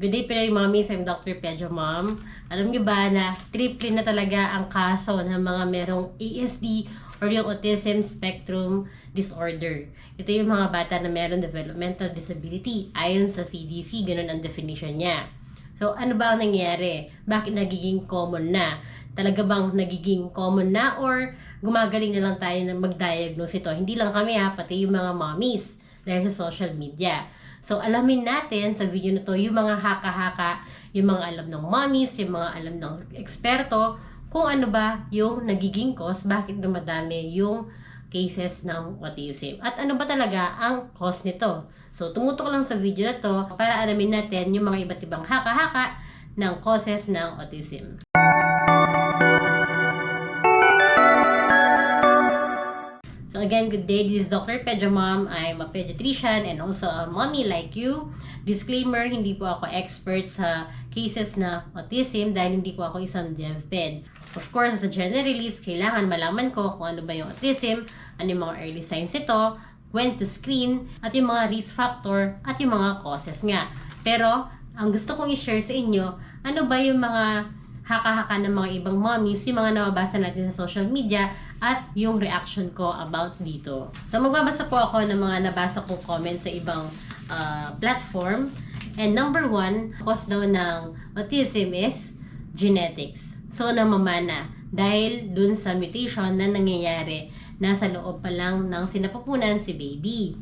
Good day, Pinoy Mommies. I'm Dr. Pedro Mom. Alam niyo ba na triple na talaga ang kaso ng mga merong ASD or yung Autism Spectrum Disorder. Ito yung mga bata na meron developmental disability. Ayon sa CDC, ganun ang definition niya. So, ano ba ang nangyayari? Bakit nagiging common na? Talaga bang nagiging common na or gumagaling na lang tayo na mag-diagnose ito? Hindi lang kami ha, pati yung mga mommies dahil sa social media. So, alamin natin sa video na to yung mga haka-haka, yung mga alam ng mommies, yung mga alam ng eksperto, kung ano ba yung nagiging cause, bakit dumadami yung cases ng autism. At ano ba talaga ang cause nito. So, tumutok lang sa video na to para alamin natin yung mga iba't ibang haka-haka ng causes ng autism. Again, good day. This is Dr. Pedro Mom. I'm a pediatrician and also a mommy like you. Disclaimer, hindi po ako expert sa cases na autism dahil hindi po ako isang DevPed. Of course, as a generalist, kailangan malaman ko kung ano ba yung autism, ano yung mga early signs ito, when to screen, at yung mga risk factor, at yung mga causes nga. Pero, ang gusto kong i-share sa inyo, ano ba yung mga haka-haka ng mga ibang mommies, yung mga nababasa natin sa social media, at yung reaction ko about dito. So, magbabasa po ako ng mga nabasa kong comments sa ibang uh, platform. And number one, cause daw ng autism is genetics. So, namamana. Dahil dun sa mutation na nangyayari nasa loob pa lang ng sinapupunan si baby.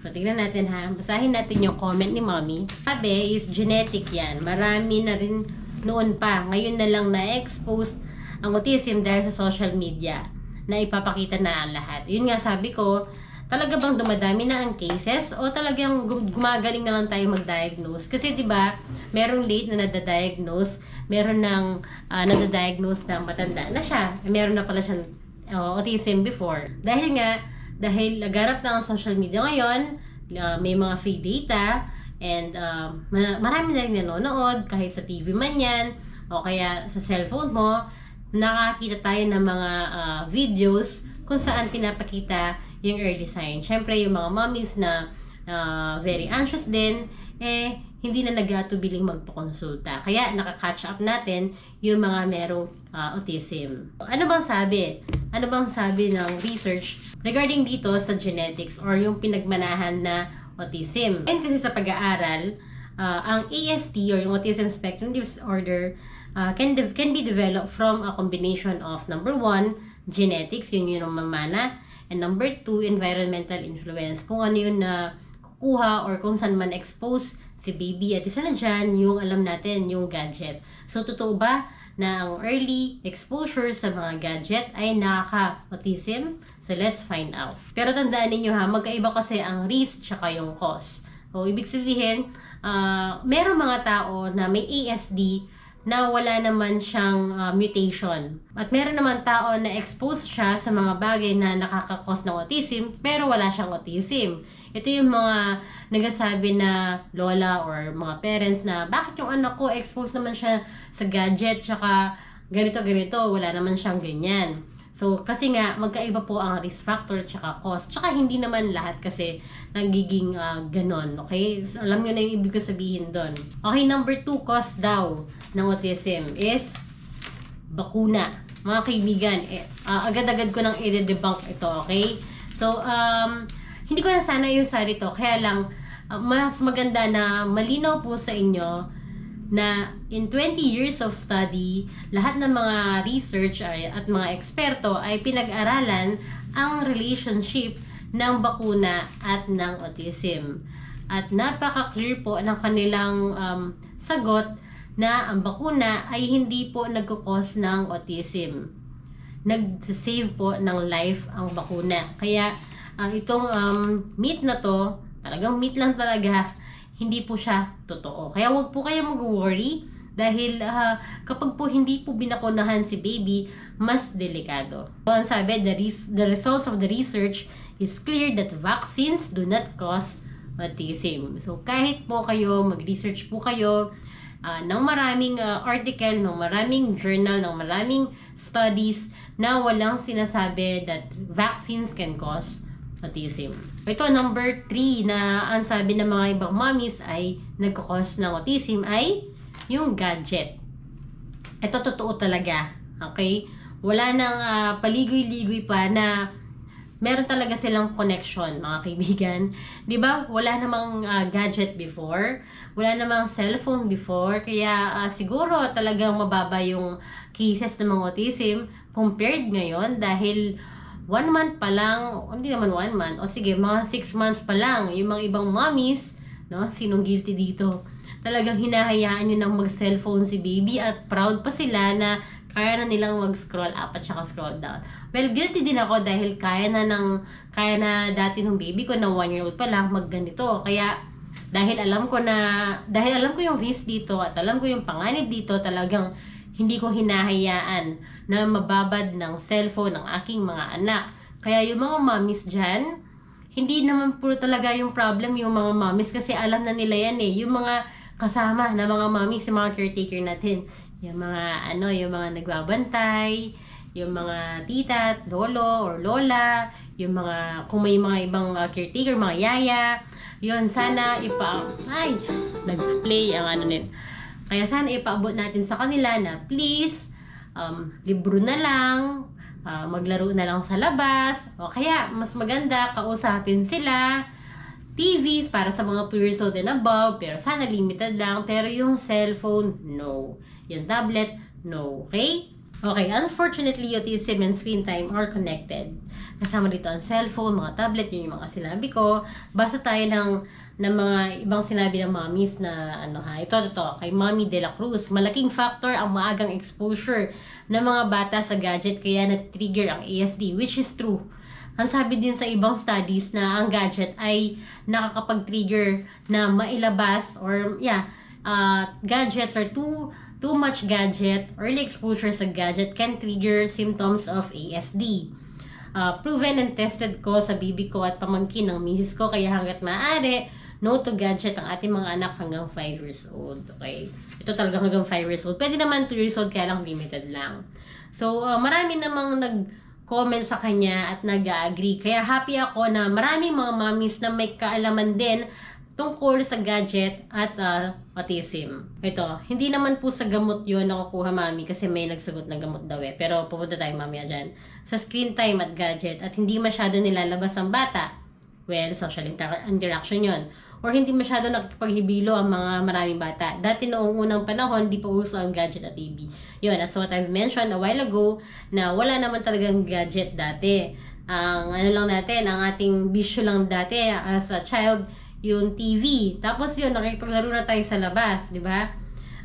So, tingnan natin ha. Basahin natin yung comment ni mommy. Sabi is genetic yan. Marami na rin noon pa. Ngayon na lang na-expose ang autism dahil sa social media na ipapakita na ang lahat. Yun nga sabi ko, talaga bang dumadami na ang cases o talagang gumagaling na lang tayo mag-diagnose? Kasi 'di ba, merong late na nada-diagnose, meron nang uh, nada-diagnose na matanda na siya. Meron na pala siyang uh, autism before. Dahil nga dahil laganap na ang social media ngayon, uh, may mga free data and uh, marami na rin nanonood kahit sa TV man yan o kaya sa cellphone mo nakakita tayo ng mga uh, videos kung saan pinapakita yung early sign. Siyempre, yung mga mommies na uh, very anxious din, eh, hindi na nag-atubiling magpakonsulta. Kaya, nakaka-catch up natin yung mga merong uh, autism. Ano bang sabi? Ano bang sabi ng research regarding dito sa genetics or yung pinagmanahan na autism? Ngayon kasi sa pag-aaral, uh, ang ASD or yung Autism Spectrum Disorder uh, can, can be developed from a combination of number one, genetics, yun yun ang mamana, and number two, environmental influence. Kung ano yun na kukuha or kung saan man expose si baby. At isa na dyan, yung alam natin, yung gadget. So, totoo ba na ang early exposure sa mga gadget ay nakaka-autism? So, let's find out. Pero tandaan ninyo ha, magkaiba kasi ang risk tsaka yung cause. So, ibig sabihin, uh, meron mga tao na may ASD na wala naman siyang uh, mutation. At meron naman tao na expose siya sa mga bagay na nakakakos ng autism pero wala siyang autism. Ito yung mga nagasabi na lola or mga parents na bakit yung anak ko exposed naman siya sa gadget tsaka ganito ganito wala naman siyang ganyan. So, kasi nga, magkaiba po ang risk factor tsaka cost. Tsaka hindi naman lahat kasi nagiging uh, ganon. Okay? So, alam nyo na yung ibig ko sabihin doon. Okay, number two, cost daw ng autism is bakuna. Mga kaibigan, eh, uh, agad-agad ko nang i-debunk ito, okay? So, um, hindi ko na sana yung sa to. Kaya lang, uh, mas maganda na malinaw po sa inyo na in 20 years of study, lahat ng mga research ay, at mga eksperto ay pinag-aralan ang relationship ng bakuna at ng autism. At napaka-clear po ng kanilang um, sagot na ang bakuna ay hindi po nagkukos ng autism. Nag-save po ng life ang bakuna. Kaya uh, itong um, meat na to, talagang meat lang talaga, hindi po siya totoo. Kaya wag po kayo mag-worry dahil uh, kapag po hindi po binakunahan si baby, mas delikado. So, ang sabi, the, res- the results of the research is clear that vaccines do not cause autism. So, kahit po kayo, mag-research po kayo uh, ng maraming uh, article, ng maraming journal, ng maraming studies na walang sinasabi that vaccines can cause autism. Ito, number 3 na ang sabi ng mga ibang mommies ay nagkakos ng autism ay yung gadget. Ito totoo talaga. Okay? Wala nang ah, paligoy-ligoy pa na meron talaga silang connection, mga kaibigan. 'Di ba? Wala namang ah, gadget before, wala namang cellphone before, kaya ah, siguro talagang mababa yung cases ng mga autism compared ngayon dahil one month pa lang, hindi naman one month, o sige, mga six months pa lang, yung mga ibang mommies, no, sinong guilty dito, talagang hinahayaan nyo nang mag-cellphone si baby at proud pa sila na kaya na nilang mag-scroll up at saka scroll down. Well, guilty din ako dahil kaya na ng, kaya na dati ng baby ko na one year old pa lang magganito. Kaya, dahil alam ko na, dahil alam ko yung risk dito at alam ko yung panganib dito, talagang hindi ko hinahayaan na mababad ng cellphone ng aking mga anak. Kaya yung mga mommies dyan, hindi naman puro talaga yung problem yung mga mommies kasi alam na nila yan eh. Yung mga kasama na mga mommies, yung mga caretaker natin. Yung mga ano, yung mga nagbabantay, yung mga tita, lolo or lola, yung mga kung may mga ibang uh, caretaker, mga yaya. Yun, sana ipa ay nag-play ang ano nito. Kaya sana ipaabot natin sa kanila na please um, libro na lang, ah, maglaro na lang sa labas, o kaya mas maganda kausapin sila, TVs para sa mga 2 years old and above, pero sana limited lang, pero yung cellphone, no. Yung tablet, no. Okay? Okay, unfortunately, autism and screen time are connected. Kasama dito ang cellphone, mga tablet, yun yung mga sinabi ko. Basta tayo ng, ng mga ibang sinabi ng mommies na ano ha, ito, ito, kay Mommy De La Cruz. Malaking factor ang maagang exposure ng mga bata sa gadget kaya na-trigger ang ASD, which is true. Ang sabi din sa ibang studies na ang gadget ay nakakapag-trigger na mailabas or yeah, uh, gadgets or too too much gadget, early exposure sa gadget can trigger symptoms of ASD. Uh, proven and tested ko sa bibi ko at pamangkin ng misis ko kaya hanggat maaari, no to gadget ang ating mga anak hanggang 5 years old. Okay? Ito talaga hanggang 5 years old. Pwede naman 2 years old kaya lang limited lang. So, uh, marami namang nag-comment sa kanya at nag-agree. Kaya happy ako na maraming mga mommies na may kaalaman din tungkol sa gadget at uh, autism. Ito, hindi naman po sa gamot yun nakukuha mami kasi may nagsagot na gamot daw eh. Pero pupunta tayo mamaya dyan. Sa screen time at gadget at hindi masyado nilalabas ang bata. Well, social inter- interaction yon Or hindi masyado nakikipaghibilo ang mga maraming bata. Dati noong unang panahon, di pa uso ang gadget at TV. Yun, as what I've mentioned a while ago, na wala naman talagang gadget dati. Ang ano lang natin, ang ating bisyo lang dati as a child, yung TV. Tapos yun, nakikipaglaro na tayo sa labas, di ba?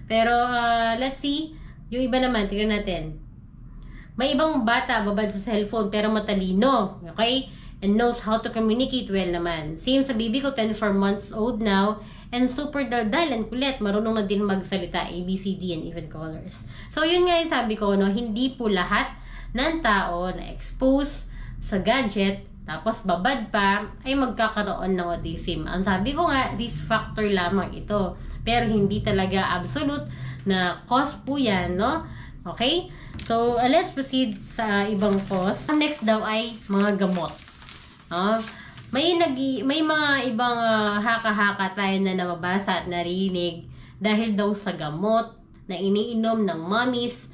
Pero, uh, let's see. Yung iba naman, tingnan natin. May ibang bata babad sa cellphone pero matalino. Okay? And knows how to communicate well naman. Same sa baby ko, 24 months old now. And super daldal and kulit. Marunong na din magsalita, A, B, C, D, and even colors. So, yun nga yung sabi ko, no, hindi po lahat ng tao na expose sa gadget tapos babad pa, ay magkakaroon ng autism. Ang sabi ko nga, risk factor lamang ito. Pero hindi talaga absolute na cause po yan, no? Okay? So, uh, let's proceed sa ibang cause. Ang next daw ay mga gamot. Uh, may, nag may mga ibang uh, haka-haka tayo na nababasa at narinig dahil daw sa gamot na iniinom ng mommies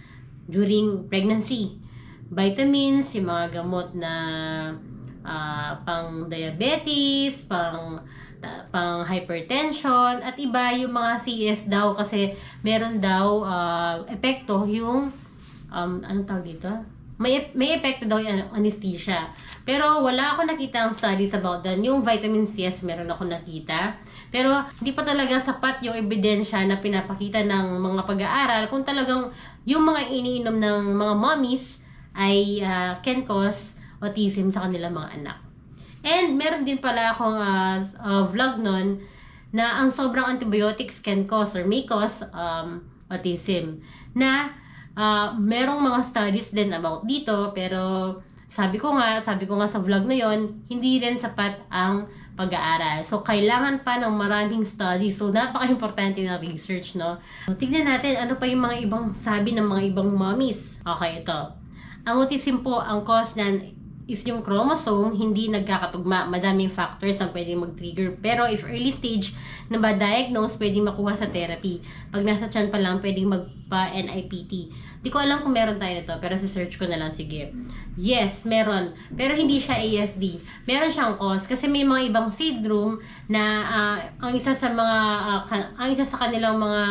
during pregnancy. Vitamins, yung mga gamot na uh, pang diabetes, pang uh, pang hypertension at iba yung mga CS daw kasi meron daw uh, epekto yung um anong tawag dito? May may epekto daw yung anesthesia. Pero wala ako nakita ang studies about that. Yung vitamin C, yes, meron ako nakita. Pero hindi pa talaga sapat yung ebidensya na pinapakita ng mga pag-aaral kung talagang yung mga iniinom ng mga mommies ay uh, can cause autism sa kanilang mga anak. And meron din pala akong uh, uh, vlog nun na ang sobrang antibiotics can cause or may cause um, autism. Na uh, merong mga studies din about dito pero sabi ko nga, sabi ko nga sa vlog na yon, hindi rin sapat ang pag-aaral. So, kailangan pa ng maraming studies. So, napaka-importante ng research, no? So, tignan natin ano pa yung mga ibang sabi ng mga ibang mommies. Okay, ito. Ang autism po, ang cause niyan is yung chromosome hindi nagkakatugma. Madaming factors ang pwedeng mag-trigger. Pero if early stage na ba diagnose, pwedeng makuha sa therapy. Pag nasa tiyan pa lang, pwedeng magpa-NIPT. Di ko alam kung meron tayo nito, pero search ko na lang, sige. Yes, meron. Pero hindi siya ASD. Meron siyang cause kasi may mga ibang syndrome na ah, ang isa sa mga ka- ang isa sa kanilang mga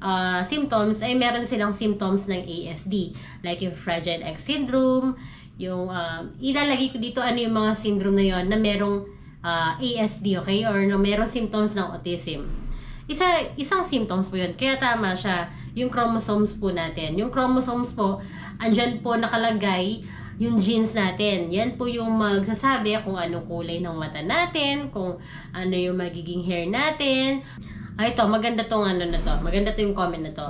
ah, symptoms ay meron silang symptoms ng ASD. Like yung Fragile X syndrome, yung ah, ilalagay ko dito ano yung mga syndrome na yon na merong ah, ASD, okay? Or na merong symptoms ng autism. Isa, isang symptoms po yun. Kaya tama siya. Yung chromosomes po natin. Yung chromosomes po, andyan po nakalagay yung genes natin. Yan po yung magsasabi kung anong kulay ng mata natin, kung ano yung magiging hair natin. Ay, ito, maganda tong ano na to. Maganda to yung comment na to.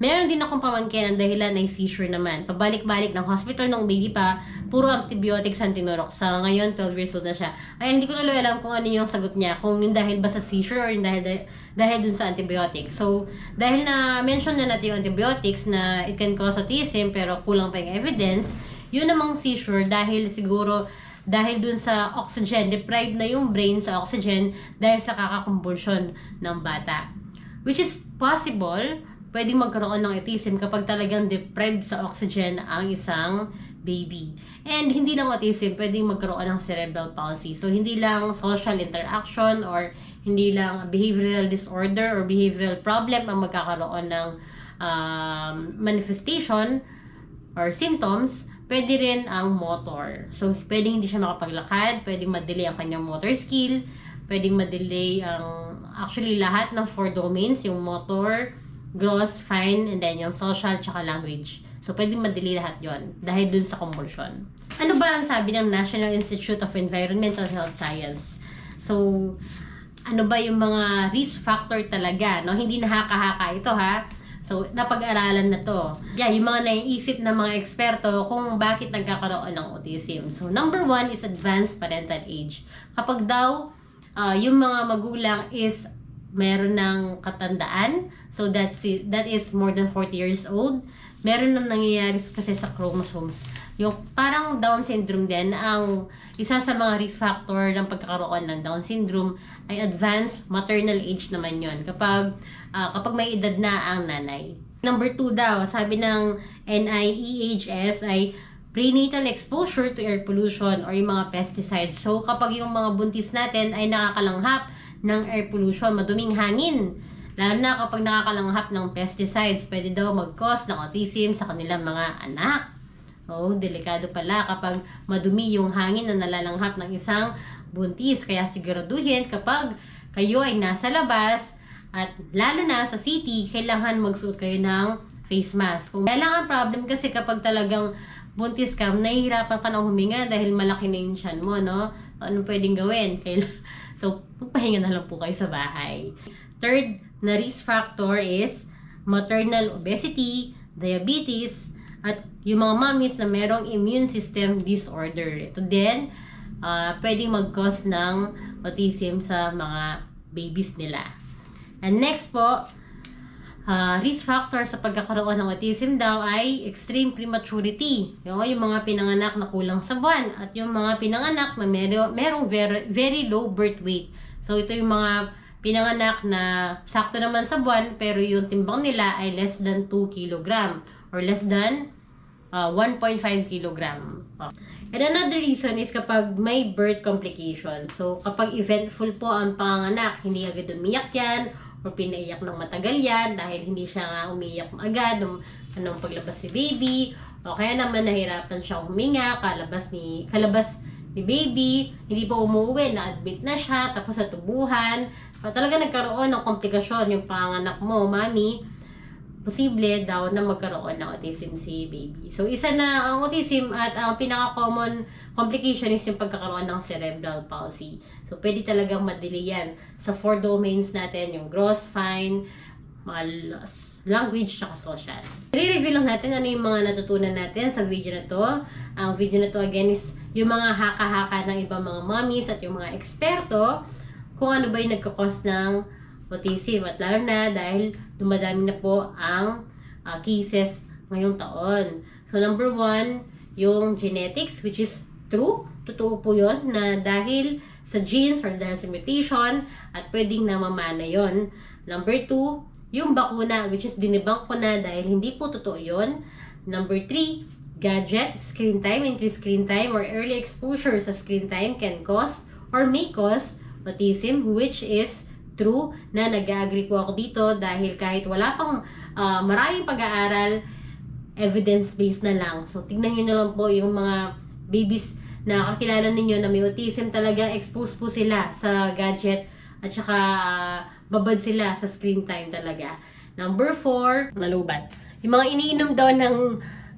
Meron din akong pamangkin ang dahilan ay seizure naman. Pabalik-balik ng hospital ng baby pa, puro antibiotics ang tinurok. Sa ngayon, 12 years old na siya. Ay, hindi ko tuloy alam kung ano yung sagot niya. Kung yung dahil ba sa seizure or yung dahil, dahil dun sa antibiotics. So, dahil na mention na natin yung antibiotics na it can cause autism pero kulang pa yung evidence, yun namang seizure dahil siguro dahil dun sa oxygen, deprived na yung brain sa oxygen dahil sa kakakumbulsyon ng bata. Which is possible, pwedeng magkaroon ng autism kapag talagang deprived sa oxygen ang isang baby. And hindi lang autism, pwedeng magkaroon ng cerebral palsy. So, hindi lang social interaction or hindi lang behavioral disorder or behavioral problem ang magkakaroon ng um, manifestation or symptoms, pwede rin ang motor. So, pwedeng hindi siya makapaglakad, pwedeng madelay ang kanyang motor skill, pwedeng madelay ang, actually lahat ng four domains, yung motor, gross, fine, and then yung social, tsaka language. So, pwedeng madelay lahat yon dahil dun sa convulsion. Ano ba ang sabi ng National Institute of Environmental Health Science? So, ano ba yung mga risk factor talaga, no? Hindi nakakahaka ito, ha? So, napag-aralan na to. Yeah, yung mga naiisip ng mga eksperto kung bakit nagkakaroon ng autism. So, number one is advanced parental age. Kapag daw, ah, yung mga magulang is meron ng katandaan, so that's it, that is more than 40 years old, meron nang nangyayari kasi sa chromosomes. Yung parang Down syndrome din, ang isa sa mga risk factor ng pagkakaroon ng Down syndrome ay advanced maternal age naman yon kapag ah, kapag may edad na ang nanay. Number two daw, sabi ng NIEHS ay prenatal exposure to air pollution or yung mga pesticides. So kapag yung mga buntis natin ay nakakalanghap ng air pollution, maduming hangin, lalo na kapag nakakalanghap ng pesticides, pwede daw mag-cause ng autism sa kanilang mga anak. Oh, delikado pala kapag madumi yung hangin na nalalanghap ng isang buntis. Kaya siguraduhin kapag kayo ay nasa labas at lalo na sa city, kailangan magsuot kayo ng face mask. Kung kailangan problem kasi kapag talagang buntis ka, nahihirapan ka ng huminga dahil malaki na yung tiyan mo, no? Anong pwedeng gawin? Kaila- So, magpahinga na lang po kayo sa bahay. Third na risk factor is maternal obesity, diabetes, at yung mga mommies na merong immune system disorder. Ito din, ah pwedeng mag-cause ng autism sa mga babies nila. And next po, ah, risk factor sa pagkakaroon ng autism daw ay extreme prematurity. Yung, yung mga pinanganak na kulang sa buwan at yung mga pinanganak na mero, merong very, very low birth weight. So ito yung mga pinanganak na sakto naman sa buwan pero yung timbang nila ay less than 2 kilogram or less than ah, 1.5 kilogram. And another reason is kapag may birth complication. So, kapag eventful po ang panganak, hindi agad umiyak yan, or pinaiyak ng matagal yan, dahil hindi siya nga umiyak agad nung anong paglabas si baby, o kaya naman nahirapan siyang huminga, kalabas ni, kalabas ni baby, hindi pa umuwi, na-admit na siya, tapos sa tubuhan, talaga nagkaroon ng komplikasyon yung panganak mo, mami, posible daw na magkaroon ng autism si baby. So, isa na ang autism at ang pinaka-common complication is yung pagkakaroon ng cerebral palsy. So, pwede talagang madili yan sa four domains natin, yung gross, fine, mga language, tsaka social. I-review lang natin ano yung mga natutunan natin sa video na to. Ang video na to again is yung mga haka-haka ng ibang mga mommies at yung mga eksperto kung ano ba yung nagkakos ng autism at lalo na dahil dumadami na po ang ah, cases ngayong taon. So number one, yung genetics which is true. Totoo po yun na dahil sa genes or dahil sa mutation at pwedeng namamana yon. Number two, yung bakuna which is dinibang ko na dahil hindi po totoo yon. Number three, gadget, screen time, increased screen time or early exposure sa screen time can cause or may cause autism which is true na nag-agree po ako dito dahil kahit wala pang ah, maraming pag-aaral, evidence-based na lang. So, tignan nyo na lang po yung mga babies na kakilala ninyo na may autism talaga, exposed po sila sa gadget at saka ah, babad sila sa screen time talaga. Number four, nalubat. Yung mga iniinom daw ng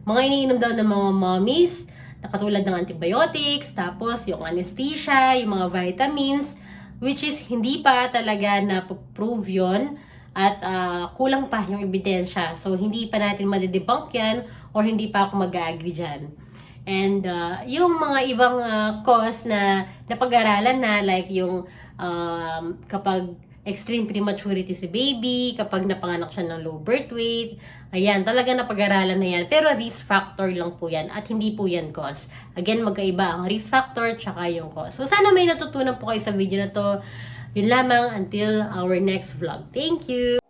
mga iniinom daw ng mga mommies, na katulad ng antibiotics, tapos yung anesthesia, yung mga vitamins, which is hindi pa talaga na prove yun at ah, kulang pa yung ebidensya. So, hindi pa natin madidebunk yan or hindi pa ako mag-agree dyan. And ah, yung mga ibang ah, cause na napag-aralan na like yung um, kapag extreme prematurity si baby, kapag napanganak siya ng low birth weight, ayan, talaga napag-aralan na yan. Pero risk factor lang po yan at hindi po yan cause. Again, magkaiba ang risk factor tsaka yung cause. So, sana may natutunan po kayo sa video na to. Yun lamang until our next vlog. Thank you!